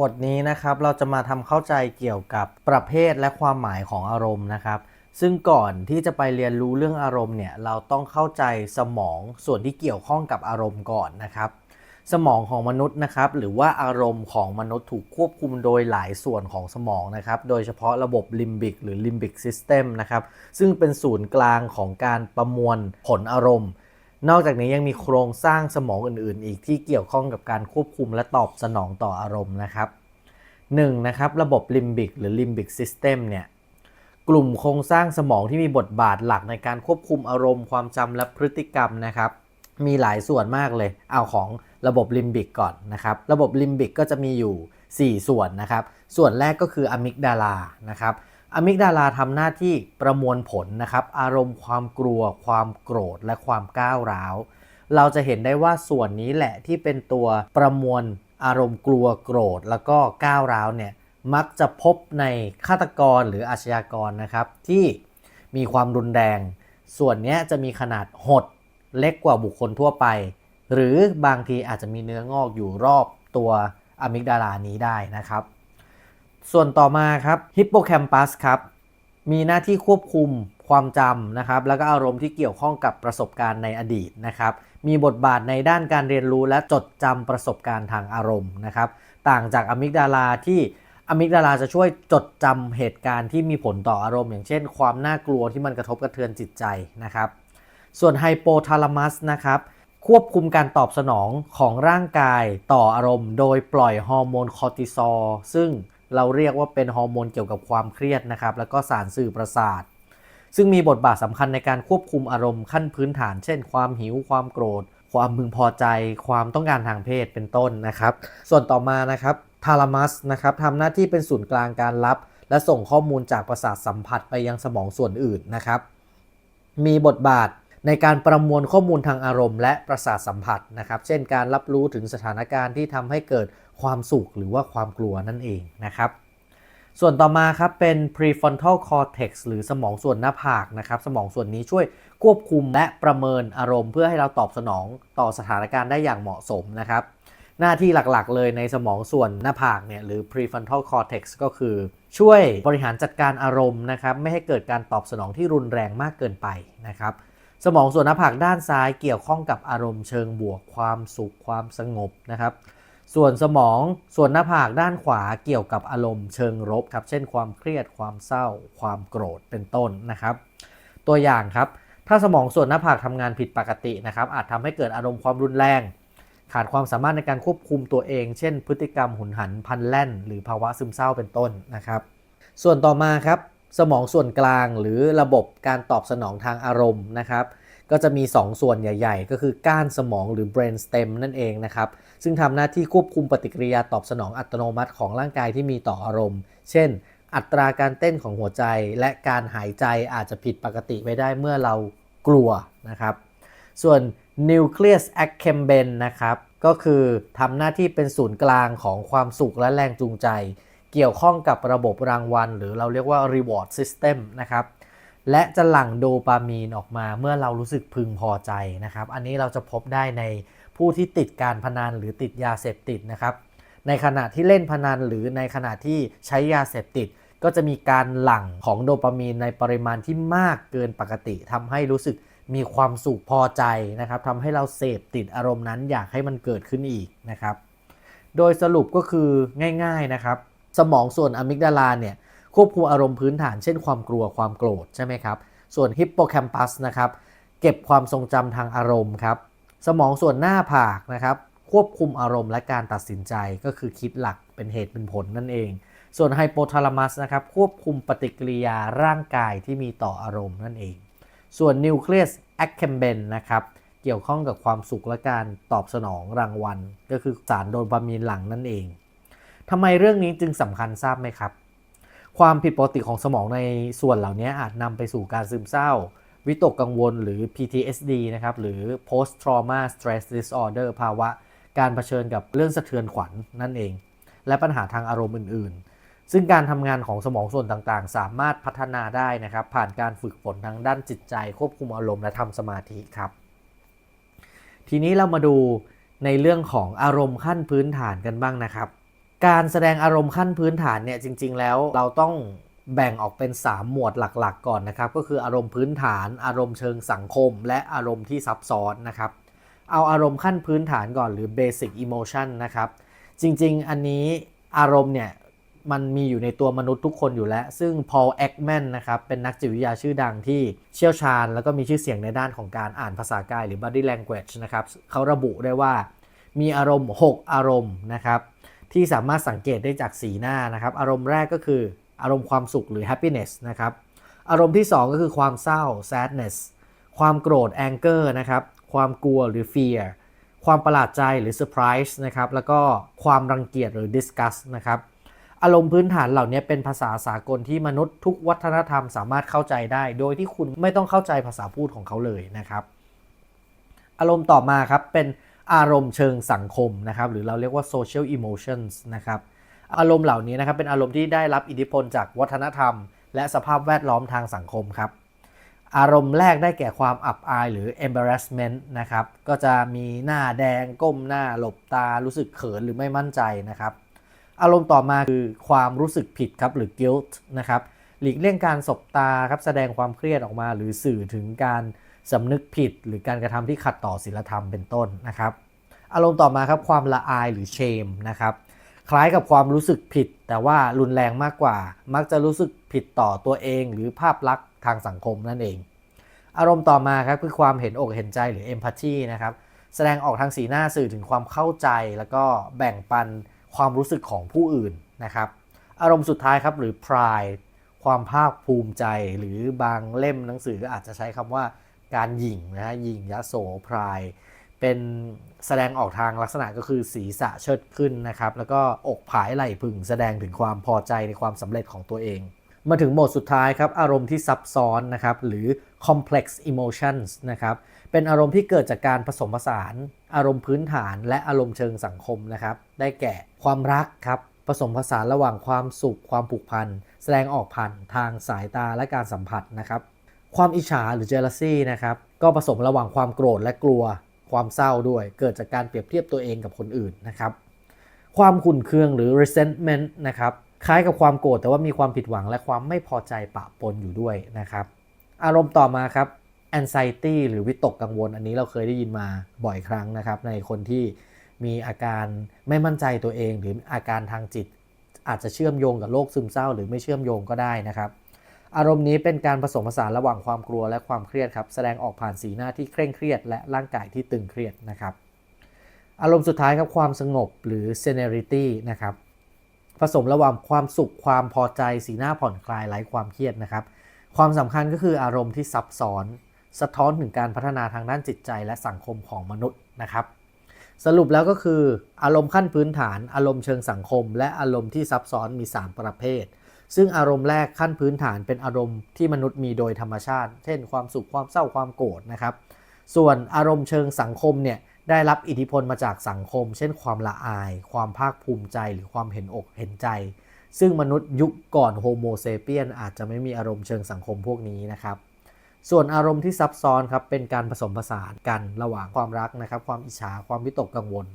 บทนี้นะครับเราจะมาทำเข้าใจเกี่ยวกับประเภทและความหมายของอารมณ์นะครับ ซึ่งก่อนที่จะไปเรียนรู้เรื่องอารมณ์เนี่ยเราต้องเข้าใจสมองส่วนที่เกี่ยวข้องกับอารมณ์ก่อนนะครับ สมองของมนุษย์นะครับ หรือว่าอารมณ์ของมนุษย์ถูกควบคุมโดยหลายส่วนของสมองนะครับ โดยเฉพาะระบบลิมบิกหรือ limbic system นะครับซึ่งเป็นศูนย์กลางของการประมวลผลอารมณ์ นอกจากนี้ยังมีโครงสร้างสมองอื่นๆ อีกที่เกี่ยวข้องกับการควบคุมและตอบสนองต่ออารมณ์นะครับ 1. นะครับระบบลิมบิกหรือ limbic system เนี่ยกลุ่มโครงสร้างสมองที่มีบทบาทหลักในการควบคุมอารมณ์ความจำและพฤติกรรมนะครับ มีหลายส่วนมากเลย เอาของระบบลิมบิกก่อนนะครับ ระบบลิมบิกก็จะมีอยู่ 4 ส่วนนะครับ ส่วนแรกก็คืออะมิกดาลานะครับ อะมิกดาลาทำหน้าที่ประมวลผลนะครับอารมณ์ความกลัว ความโกรธและความก้าวร้าว เราจะเห็นได้ว่าส่วนนี้แหละที่เป็นตัวประมวลอารมณ์กลัวโกรธ แล้วก็ก้าวร้าวเนี่ยมักจะพบในฆาตกรหรืออาชญากรนะครับ ที่มีความรุนแรง ส่วนนี้จะมีขนาดหดเล็กกว่าบุคคลทั่วไป หรือบางทีอาจจะมีเนื้องอกอยู่รอบตัวอะมิกดาลานี้ได้นะครับ ส่วนต่อมาครับฮิปโปแคมปัสครับมีหน้าที่ควบคุมความจำนะครับ แล้วก็อารมณ์ที่เกี่ยวข้องกับประสบการณ์ในอดีตนะครับ มีบทบาทในด้านการเรียนรู้และจดจำประสบการณ์ทางอารมณ์นะครับ ต่างจากอะมิกดาลาที่อะมิกดาลาจะช่วยจดจำเหตุการณ์ที่มีผลต่ออารมณ์ อย่างเช่น ความน่ากลัวที่มันกระทบกระเทือนจิตใจนะครับ ส่วนไฮโปทาลามัสนะครับควบคุมการตอบสนองของร่างกายต่ออารมณ์ โดยปล่อยฮอร์โมนคอร์ติซอลซึ่ง เราเรียกว่าเป็นฮอร์โมนเกี่ยวกับความเครียดนะครับ แล้วก็สารสื่อประสาท ซึ่งมีบทบาทสำคัญในการควบคุมอารมณ์ขั้นพื้นฐาน เช่น ความหิว ความโกรธ ความพึงพอใจ ความต้องการทางเพศ เป็นต้นนะครับ ส่วนต่อมานะครับ ทาลามัสนะครับทำหน้าที่เป็นศูนย์กลางการรับ และส่งข้อมูลจากประสาทสัมผัสไปยังสมองส่วนอื่นนะครับ มีบทบาท ในการประมวลข้อมูลทางอารมณ์และประสาทสัมผัสนะครับ เช่นการรับรู้ถึงสถานการณ์ที่ทำให้เกิดความสุขหรือว่าความกลัวนั่นเองนะครับ ส่วนต่อมาครับเป็น prefrontal cortex หรือสมองส่วนหน้าผากนะครับ สมองส่วนนี้ช่วยควบคุมและประเมินอารมณ์ เพื่อให้เราตอบสนองต่อสถานการณ์ได้อย่างเหมาะสมนะครับ หน้าที่หลักๆ เลยในสมองส่วนหน้าผากเนี่ยหรือ prefrontal cortex ก็คือ ช่วยบริหารจัดการอารมณ์นะครับ ไม่ให้เกิดการตอบสนองที่รุนแรงมากเกินไปนะครับ สมองส่วนหน้าผากด้านซ้ายเกี่ยวข้องกับอารมณ์เชิงบวกความสุขความสงบนะครับ ส่วนสมองส่วนหน้าผากด้านขวาเกี่ยวกับอารมณ์เชิงลบครับ เช่นความเครียดความเศร้า ความโกรธเป็นต้นนะครับ ตัวอย่างครับ ถ้าสมองส่วนหน้าผากทำงานผิดปกตินะครับ อาจทำให้เกิดอารมณ์ความรุนแรง ขาดความสามารถในการควบคุมตัวเอง เช่น พฤติกรรมหุนหันพันแล่น หรือภาวะซึมเศร้าเป็นต้นนะครับ ส่วนต่อมาครับ สมองส่วนกลางหรือระบบการตอบสนองทางอารมณ์นะครับก็จะมี2ส่วนใหญ่ ๆ ก็คือก้านสมองหรือ brain stem นั่นเองนะครับ ซึ่งทำหน้าที่ควบคุมปฏิกิริยาตอบสนองอัตโนมัติของร่างกายที่มีต่ออารมณ์ เช่น อัตราการเต้นของหัวใจ และการหายใจอาจจะผิดปกติไปได้เมื่อเรากลัวนะครับ ส่วน nucleus accumbens นะครับ ก็คือทำหน้าที่เป็นศูนย์กลางของความสุขและแรงจูงใจ เกี่ยวข้องกับระบบรางวัล หรือเราเรียกว่า reward system นะครับและจะหลั่งโดปามีนออกมาเมื่อเรารู้สึกพึงพอใจนะครับ อันนี้เราจะพบได้ในผู้ที่ติดการพนันหรือติดยาเสพติดนะครับ ในขณะที่เล่นพนันหรือในขณะที่ใช้ยาเสพติด ก็จะมีการหลั่งของโดปามีนในปริมาณที่มากเกินปกติทำให้รู้สึกมีความสุขพอใจนะครับทำให้เราเสพติดอารมณ์นั้นอยากให้มันเกิดขึ้นอีกนะครับ โดยสรุปก็คือง่าย ๆนะครับ สมองส่วนอะมิกดาลาเนี่ยควบคุมอารมณ์พื้นฐานเช่นความกลัวความโกรธใช่ไหมครับ ส่วนฮิปโปแคมปัสนะครับเก็บความทรงจำทางอารมณ์ครับ สมองส่วนหน้าผากนะครับควบคุมอารมณ์และการตัดสินใจก็คือคิดหลักเป็นเหตุเป็นผลนั่นเอง ส่วนไฮโปทาลามัสนะครับควบคุมปฏิกิริยาร่างกายที่มีต่ออารมณ์นั่นเอง ส่วนนิวเคลียสแอคเคมเบนนะครับเกี่ยวข้องกับความสุขและการตอบสนองรางวัล ก็คือสารโดปามีนหลังนั่นเอง ทำไมเรื่องนี้จึงสำคัญทราบไหมครับ ความผิดปกติของสมองในส่วนเหล่านี้อาจนำไปสู่การซึมเศร้า วิตกกังวลหรือ PTSD นะครับ หรือ post trauma stress disorder ภาวะ การเผชิญกับเรื่องสะเทือนขวัญนั่นเอง และปัญหาทางอารมณ์อื่น ๆ ซึ่งการทำงานของสมองส่วนต่างๆ สามารถพัฒนาได้นะครับ ผ่านการฝึกฝนทางด้านจิตใจ ควบคุมอารมณ์และทำสมาธิครับ ทีนี้เรามาดูในเรื่องของอารมณ์ขั้นพื้นฐานกันบ้างนะครับ การแสดงอารมณ์ขั้นพื้นฐานเนี่ยจริง ๆ แล้วเราต้องแบ่งออกเป็น 3 หมวดหลักๆ ก่อนนะครับ ก็คืออารมณ์พื้นฐาน อารมณ์เชิงสังคม และอารมณ์ที่ซับซ้อนนะครับ เอาอารมณ์ขั้นพื้นฐานก่อนหรือ basic emotion นะครับ จริง ๆ อันนี้อารมณ์เนี่ยมันมีอยู่ในตัวมนุษย์ทุกคนอยู่แล้ว ซึ่ง Paul Ekman นะครับ เป็นนักจิตวิทยาชื่อดังที่เชี่ยวชาญ แล้วก็มีชื่อเสียงในด้านของการอ่านภาษากายหรือ body language นะครับเขาระบุได้ว่ามีอารมณ์ 6 อารมณ์นะครับ ที่สามารถสังเกตได้จากสีหน้านะครับ อารมณ์แรกก็คืออารมณ์ความสุขหรือ happiness นะครับ อารมณ์ที่ 2 ก็คือความเศร้า sadness ความโกรธ anger นะครับ ความกลัวหรือ fear ความประหลาดใจหรือ surprise นะครับ แล้วก็ความรังเกียจหรือ disgust นะครับ อารมณ์พื้นฐานเหล่านี้เป็นภาษาสากลที่มนุษย์ทุกวัฒนธรรมสามารถเข้าใจได้ โดยที่คุณไม่ต้องเข้าใจภาษาพูดของเขาเลยนะครับ อารมณ์ต่อมาครับเป็น อารมณ์เชิงสังคมนะครับหรือเราเรียกว่า social emotions นะครับอารมณ์เหล่านี้นะครับเป็นอารมณ์ที่ได้รับอิทธิพลจากวัฒนธรรม และสภาพแวดล้อมทางสังคมครับอารมณ์แรกได้แก่ความอับอายหรือ embarrassment นะครับก็จะมีหน้าแดงก้มหน้าหลบตารู้สึกเขินหรือไม่มั่นใจนะครับอารมณ์ต่อมาคือความรู้สึกผิดครับหรือ guilt นะครับหลีกเลี่ยงการสบตาครับแสดงความเครียดออกมา หรือสื่อถึงการ สำนึกผิดหรือการกระทำที่ขัดต่อศีลธรรมเป็นต้นนะครับ อารมณ์ต่อมาครับความละอายหรือ shame นะครับคล้ายกับความรู้สึกผิด แต่ว่ารุนแรงมากกว่า มักจะรู้สึกผิดต่อตัวเอง หรือภาพลักษณ์ทางสังคมนั่นเอง อารมณ์ต่อมาครับคือความเห็นอกเห็นใจหรือ empathy นะครับแสดงออกทางสีหน้าสื่อถึงความเข้าใจ แล้วก็แบ่งปันความรู้สึกของผู้อื่นนะครับ อารมณ์สุดท้ายครับหรือ pride ความภาคภูมิใจ หรือบางเล่มหนังสืออาจจะใช้คำว่า การหยิ่งนะฮะหยิ่งยโส pride เป็นแสดงออกทางลักษณะก็คือศีรษะเชิดขึ้นนะครับ แล้วก็อกผายไหล่พึงแสดงถึงความพอใจในความสำเร็จของตัวเอง มาถึงโหมดสุดท้ายครับ อารมณ์ที่ซับซ้อนนะครับ หรือ complex emotions นะครับ เป็นอารมณ์ที่เกิดจากการผสมผสาน อารมณ์พื้นฐาน และอารมณ์เชิงสังคมนะครับ ได้แก่ความรักครับผสมผสานระหว่างความสุขความผูกพัน แสดงออกผ่านทางสายตาและการสัมผัสนะครับ ความอิจฉาหรือ jealousy นะครับก็ผสมระหว่างความโกรธและกลัว ความเศร้าด้วย เกิดจากการเปรียบเทียบตัวเองกับคนอื่นนะครับความขุ่นเคืองหรือ resentment นะครับคล้ายกับความโกรธแต่ว่ามีความผิดหวังและความไม่พอใจปะปนอยู่ด้วยนะครับอารมณ์ต่อมาครับ anxiety หรือวิตกกังวล อันนี้เราเคยได้ยินมาบ่อยครั้งนะครับ ในคนที่มีอาการไม่มั่นใจตัวเอง หรืออาการทางจิต อาจจะเชื่อมโยงกับโรคซึมเศร้า หรือไม่เชื่อมโยงก็ได้นะครับ อารมณ์นี้เป็นการผสมผสานระหว่างความกลัวและความเครียดครับ แสดงออกผ่านสีหน้าที่เคร่งเครียด และร่างกายที่ตึงเครียดนะครับ อารมณ์สุดท้ายครับความสงบหรือ serenity นะครับ ผสมระหว่างความสุขความพอใจ สีหน้าผ่อนคลายไร้ความเครียดนะครับ ความสำคัญก็คืออารมณ์ที่ซับซ้อน สะท้อนถึงการพัฒนาทางด้านจิตใจและสังคมของมนุษย์นะครับ สรุปแล้วก็คือ อารมณ์ขั้นพื้นฐาน อารมณ์เชิงสังคม และอารมณ์ที่ซับซ้อนมี 3 ประเภท ซึ่งอารมณ์แรกขั้นพื้นฐานเป็นอารมณ์ที่มนุษย์มีโดยธรรมชาติ เช่น ความสุขความเศร้าความโกรธนะครับ ส่วนอารมณ์เชิงสังคมเนี่ยได้รับอิทธิพลมาจากสังคม เช่น ความละอาย ความภาคภูมิใจ หรือความเห็นอกเห็นใจ ซึ่งมนุษย์ยุคก่อนโฮโมเซเปียนอาจจะไม่มีอารมณ์เชิงสังคมพวกนี้นะครับ ส่วนอารมณ์ที่ซับซ้อนครับเป็นการผสมผสานกันระหว่างความรักนะครับ ความอิจฉาความวิตกกังวล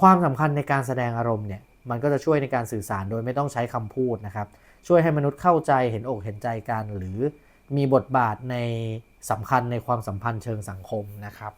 ความสำคัญในการแสดงอารมณ์เนี่ยมันก็จะช่วยในการสื่อสารโดยไม่ต้องใช้คำพูดนะครับ ช่วยให้มนุษย์เข้าใจเห็นอกเห็นใจกัน หรือมีบทบาทในสำคัญในความสัมพันธ์เชิงสังคมนะครับ